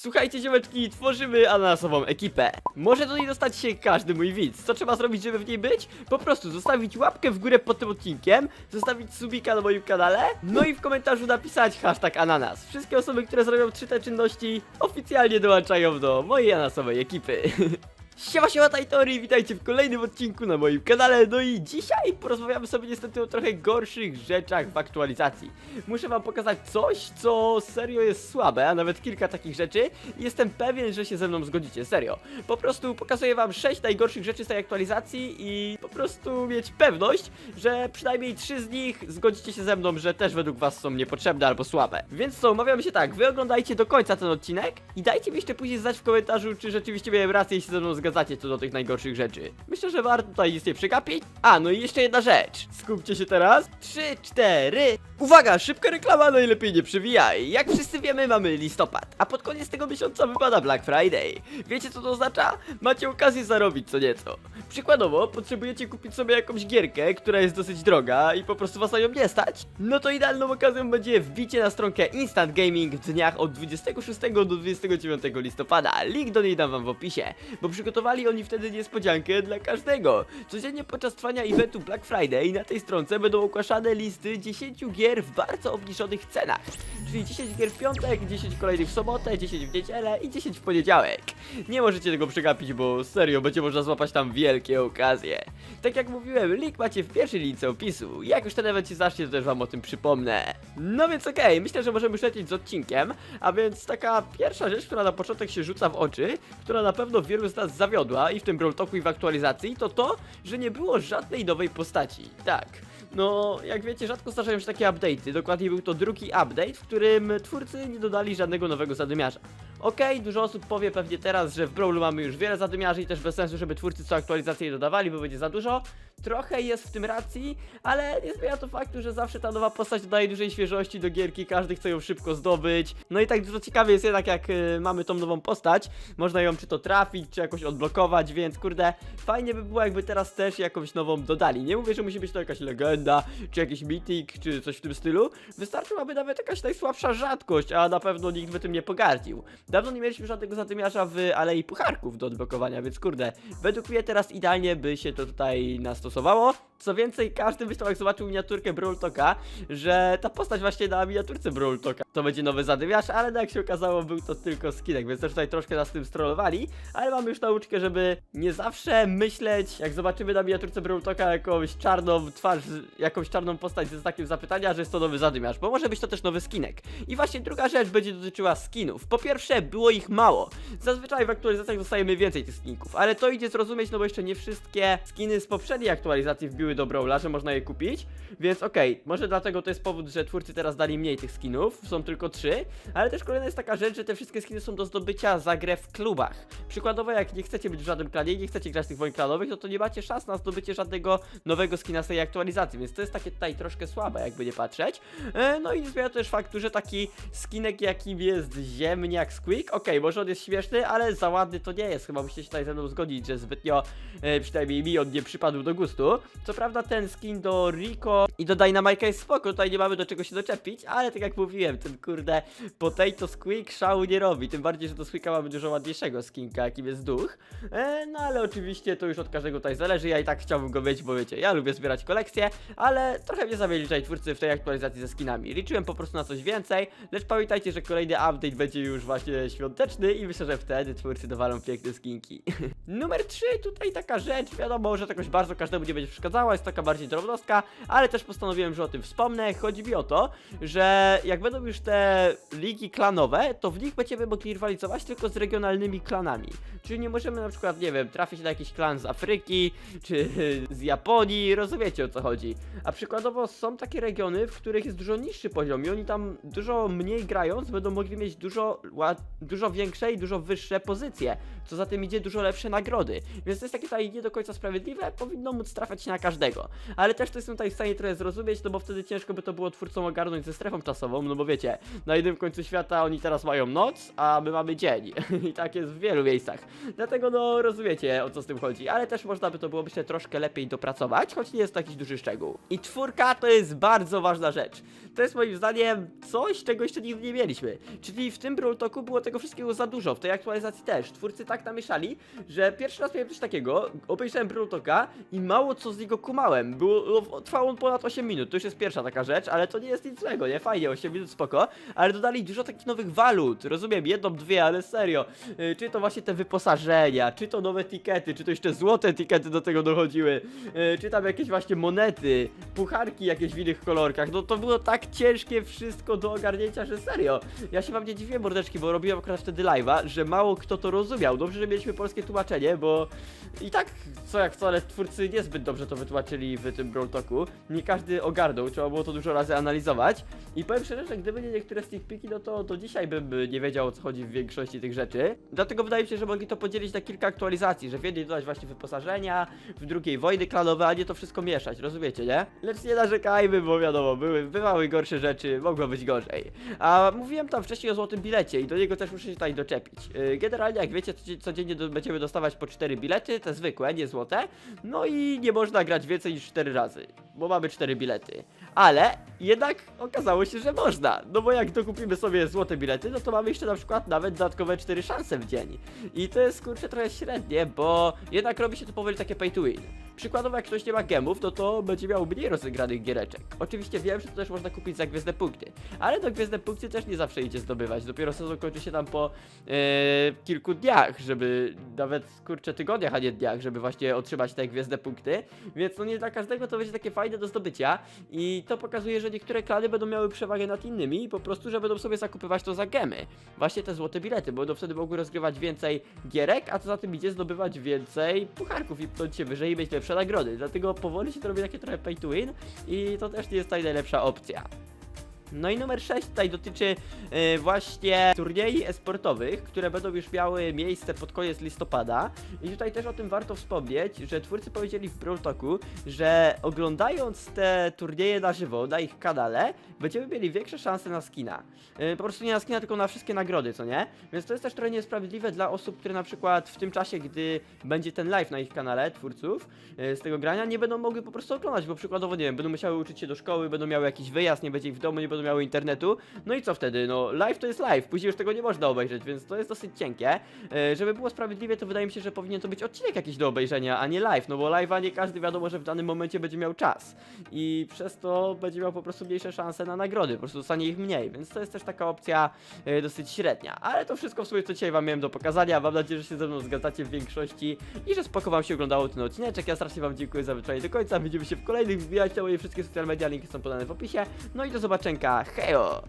Słuchajcie ziomeczki, tworzymy ananasową ekipę. Może do niej dostać się każdy mój widz. Co trzeba zrobić, żeby w niej być? Po prostu zostawić łapkę w górę pod tym odcinkiem, zostawić subika na moim kanale, no i w komentarzu napisać hashtag ananas. Wszystkie osoby, które zrobią trzy te czynności, oficjalnie dołączają do mojej ananasowej ekipy. Siema, siema Tajtori, witajcie w kolejnym odcinku na moim kanale, no i dzisiaj porozmawiamy sobie niestety o trochę gorszych rzeczach w aktualizacji. Muszę wam pokazać coś, co serio jest słabe, a nawet kilka takich rzeczy jestem pewien, że się ze mną zgodzicie, serio. Po prostu pokazuję wam 6 najgorszych rzeczy z tej aktualizacji i po prostu mieć pewność, że przynajmniej 3 z nich zgodzicie się ze mną, że też według was są niepotrzebne albo słabe. Więc co, umawiamy się tak, wy oglądajcie do końca ten odcinek i dajcie mi jeszcze później znać w komentarzu, czy rzeczywiście miałem rację i się ze mną zgadzacie co do tych najgorszych rzeczy. Myślę, że warto tutaj nic nie przegapić. A, no i jeszcze jedna rzecz. Skupcie się teraz. 3, 4. Uwaga, szybka reklama, najlepiej nie przewijaj. Jak wszyscy wiemy, mamy listopad, a pod koniec tego miesiąca wypada Black Friday. Wiecie co to oznacza? Macie okazję zarobić co nieco. Przykładowo, potrzebujecie kupić sobie jakąś gierkę, która jest dosyć droga i po prostu was na nią nie stać. No to idealną okazją będzie wbicie na stronkę Instant Gaming w dniach od 26 do 29 listopada. Link do niej dam wam w opisie, bo przygotowali oni wtedy niespodziankę dla każdego. Codziennie podczas trwania eventu Black Friday na tej stronce będą ogłaszane listy 10 gier w bardzo obniżonych cenach. Czyli 10 gier w piątek, 10 kolejnych w sobotę, 10 w niedzielę i 10 w poniedziałek. Nie możecie tego przegapić, bo serio będzie można złapać tam wielkie okazje. Tak jak mówiłem, link macie w pierwszej lince opisu. Jak już ten event się zacznie, to też wam o tym przypomnę. No więc okej, myślę, że możemy już lecieć z odcinkiem, a więc taka pierwsza rzecz, która na początek się rzuca w oczy, która na pewno wielu z nas zawiodła i w tym Brawl Talku i w aktualizacji, to to, że nie było żadnej nowej postaci. Tak. No, jak wiecie, rzadko zdarzają się takie update'y. Dokładnie był to drugi update, w którym twórcy nie dodali żadnego nowego zadymiarza. Okej, dużo osób powie pewnie teraz, że w Brawlu mamy już wiele zadymiarzy i też bez sensu, żeby twórcy co aktualizację je dodawali, bo będzie za dużo. Trochę jest w tym racji, ale nie zmienia to faktu, że zawsze ta nowa postać dodaje dużej świeżości do gierki, każdy chce ją szybko zdobyć. No i tak dużo ciekawie jest jednak, jak y, mamy tą nową postać, można ją czy to trafić, czy jakoś odblokować, więc kurde, fajnie by było jakby teraz też jakąś nową dodali. Nie mówię, że musi być to jakaś legenda, czy jakiś mythic, czy coś w tym stylu. Wystarczyłaby nawet jakaś najsłabsza rzadkość, a na pewno nikt by tym nie pogardził. Dawno nie mieliśmy żadnego zadymiarza w Alei Pucharków do odblokowania, więc kurde, według mnie teraz idealnie by się to tutaj nastosowało. Co więcej, każdy myślał jak zobaczył miniaturkę Brawl Talka, że ta postać właśnie na miniaturce Brawl Talka to będzie nowy zadymiarz, ale no jak się okazało był to tylko skinek, więc też tutaj troszkę nas tym strollowali, ale mamy już nauczkę, żeby nie zawsze myśleć, jak zobaczymy na miniaturce Brawl Talka jakąś czarną twarz, jakąś czarną postać ze znakiem zapytania, że jest to nowy zadymiarz, bo może być to też nowy skinek. I właśnie druga rzecz będzie dotyczyła skinów. Po pierwsze, było ich mało. Zazwyczaj w aktualizacjach dostajemy więcej tych skinków, ale to idzie zrozumieć, no bo jeszcze nie wszystkie skiny z poprzedniej aktualizacji wbiły do Brawla, że można je kupić, więc okej, może dlatego to jest powód, że twórcy teraz dali mniej tych skinów, są tylko trzy, ale też kolejna jest taka rzecz, że te wszystkie skiny są do zdobycia za grę w klubach. Przykładowo, jak nie chcecie być w żadnym klanie i nie chcecie grać tych wojen klanowych, no to nie macie szans na zdobycie żadnego nowego skina z tej aktualizacji, więc to jest takie tutaj troszkę słabe, jakby nie patrzeć. E, no i zmienia też faktu, że taki skinek, jakim jest ziemniak Squeak, okej, może on jest śmieszny, ale za ładny to nie jest, chyba musicie się tutaj ze mną zgodzić, że zbytnio, e, przynajmniej mi on nie przypadł do gustu. Co prawda ten skin do Rico i do Dynamite'a jest spoko, tutaj nie mamy do czego się doczepić, ale tak jak mówiłem, ten kurde Potato Squeak szału nie robi, tym bardziej, że do Squeaka mamy dużo ładniejszego skinka, jakim jest duch. E, no ale oczywiście to już od każdego tutaj zależy, ja i tak chciałbym go mieć, bo wiecie, ja lubię zbierać kolekcje, ale trochę mnie zawiedli tutaj twórcy w tej aktualizacji ze skinami. Liczyłem po prostu na coś więcej, lecz pamiętajcie, że kolejny update będzie już właśnie świąteczny i myślę, że wtedy twórcy dowalą piękne skinki. Numer 3, tutaj taka rzecz, wiadomo, że jakoś bardzo każdemu nie będzie przeszkadzała, jest taka bardziej drobnostka, ale też postanowiłem, że o tym wspomnę. Chodzi mi o to, że jak będą już te ligi klanowe, to w nich będziemy mogli rywalizować tylko z regionalnymi klanami. Czyli nie możemy na przykład, nie wiem, trafić na jakiś klan z Afryki, czy z Japonii, rozumiecie o co chodzi. A przykładowo są takie regiony, w których jest dużo niższy poziom i oni tam dużo mniej grając będą mogli mieć dużo, ład- dużo większe i dużo wyższe pozycje, co za tym idzie dużo lepsze nagrody. Więc to jest takie tutaj nie do końca sprawiedliwe, powinno móc trafiać się na każdego. Ale też to jestem tutaj w stanie trochę zrozumieć, no bo wtedy ciężko by to było twórcom ogarnąć ze strefą czasową, no bo wiecie, na jednym końcu świata oni teraz mają noc, a my mamy dzień. I tak jest w wielu miejscach. Dlatego no rozumiecie o co z tym chodzi, ale też można by to było myślę troszkę lepiej dopracować, choć nie jest to jakiś duży szczegół. I czwórka to jest bardzo ważna rzecz. To jest moim zdaniem coś, czego jeszcze nigdy nie mieliśmy. Czyli w tym Brawl Talku było tego wszystkiego za dużo, w tej aktualizacji też. Twórcy tak namieszali, że pierwszy raz miałem coś takiego, obejrzałem Brutoka i mało co z niego kumałem. Było, no, trwał on ponad 8 minut, to już jest pierwsza taka rzecz, ale to nie jest nic złego, nie? Fajnie, 8 minut spoko, ale dodali dużo takich nowych walut, rozumiem, jedną, dwie, ale serio. Yy, Czy to właśnie te wyposażenia, czy to nowe tikety, czy to jeszcze złote tikety do tego dochodziły, yy, czy tam jakieś właśnie monety, pucharki jakieś w innych kolorkach, no to było tak ciężkie wszystko do ogarnięcia, że serio. Ja się wam nie dziwiłem, mordeczki, bo robiłem akurat wtedy live'a, że mało kto to rozumiał. Dobrze, że mieliśmy polskie tłumaczenie, bo i tak, co jak co, ale twórcy niezbyt dobrze to wytłumaczyli w tym Brawl Talku. Nie każdy ogarnął, trzeba było to dużo razy analizować. I powiem szczerze, że gdyby nie niektóre sneak peeki, no to do dzisiaj bym nie wiedział o co chodzi w większości tych rzeczy. Dlatego wydaje mi się, że mogli to podzielić na kilka aktualizacji, że w jednej dodać właśnie wyposażenia, w drugiej wojny klanowe, a nie to wszystko mieszać, rozumiecie, nie? Lecz nie narzekajmy, bo wiadomo, były, bywały gorsze rzeczy, mogło być gorzej. A mówiłem tam wcześniej o złotym bilecie i do niego też muszę się tutaj doczepić. Yy, Generalnie, jak wiecie, codzie- codziennie będziemy dostawać po 4 bilety, te zwykłe, nie złote. No i nie można grać więcej niż 4 razy, bo mamy 4 bilety. Ale jednak okazało się, że można. No bo jak dokupimy sobie złote bilety, no to mamy jeszcze na przykład nawet dodatkowe 4 szanse w dzień. I to jest kurczę trochę średnie, bo jednak robi się to powoli takie pay to win. Przykładowo jak ktoś nie ma gemów, no to będzie miał mniej rozegranych giereczek. Oczywiście wiem, że to też można kupić za gwiezdne punkty, ale do gwiezdne punkty też nie zawsze idzie zdobywać. Dopiero sezon kończy się tam po e, kilku dniach, żeby nawet kurczę tygodniach, a nie dniach, żeby właśnie otrzymać te gwiezdne punkty. Więc no nie dla każdego to będzie takie fajne do zdobycia i to pokazuje, że niektóre klany będą miały przewagę nad innymi i po prostu, że będą sobie zakupywać to za gemy. Właśnie te złote bilety, bo będą wtedy mogły rozgrywać więcej gierek, a co za tym idzie zdobywać więcej pucharków i pnąć się wyżej i mieć lepsze nagrody. Dlatego powoli się to robi takie trochę pay to win i to też nie jest ta najlepsza opcja. No i numer 6 tutaj dotyczy e, właśnie turniejów esportowych, które będą już miały miejsce pod koniec listopada. I tutaj też o tym warto wspomnieć, że twórcy powiedzieli w Brawl Talku, że oglądając te turnieje na żywo na ich kanale, będziemy mieli większe szanse na skina. E, po prostu nie na skina, tylko na wszystkie nagrody, co nie? Więc to jest też trochę niesprawiedliwe dla osób, które na przykład w tym czasie, gdy będzie ten live na ich kanale, twórców e, z tego grania, nie będą mogły po prostu oglądać, bo przykładowo, nie wiem, będą musiały uczyć się do szkoły, będą miały jakiś wyjazd, nie będzie ich w domu, nie będą miały internetu. No i co wtedy? No, live to jest live, później już tego nie można obejrzeć, więc to jest dosyć cienkie. E, żeby było sprawiedliwie, to wydaje mi się, że powinien to być odcinek jakiś do obejrzenia, a nie live, no bo live'a nie każdy wiadomo, że w danym momencie będzie miał czas. I przez to będzie miał po prostu mniejsze szanse na nagrody, po prostu dostanie ich mniej, więc to jest też taka opcja e, dosyć średnia. Ale to wszystko w sumie, co dzisiaj wam miałem do pokazania. Mam nadzieję, że się ze mną zgadzacie w większości i że spoko wam się oglądało ten odcineczek. Ja strasznie wam dziękuję za wytrwanie do końca. Widzimy się w kolejnych. Wbijajcie moje wszystkie social media, linki są podane w opisie. No i do zobaczenia. 加 hell。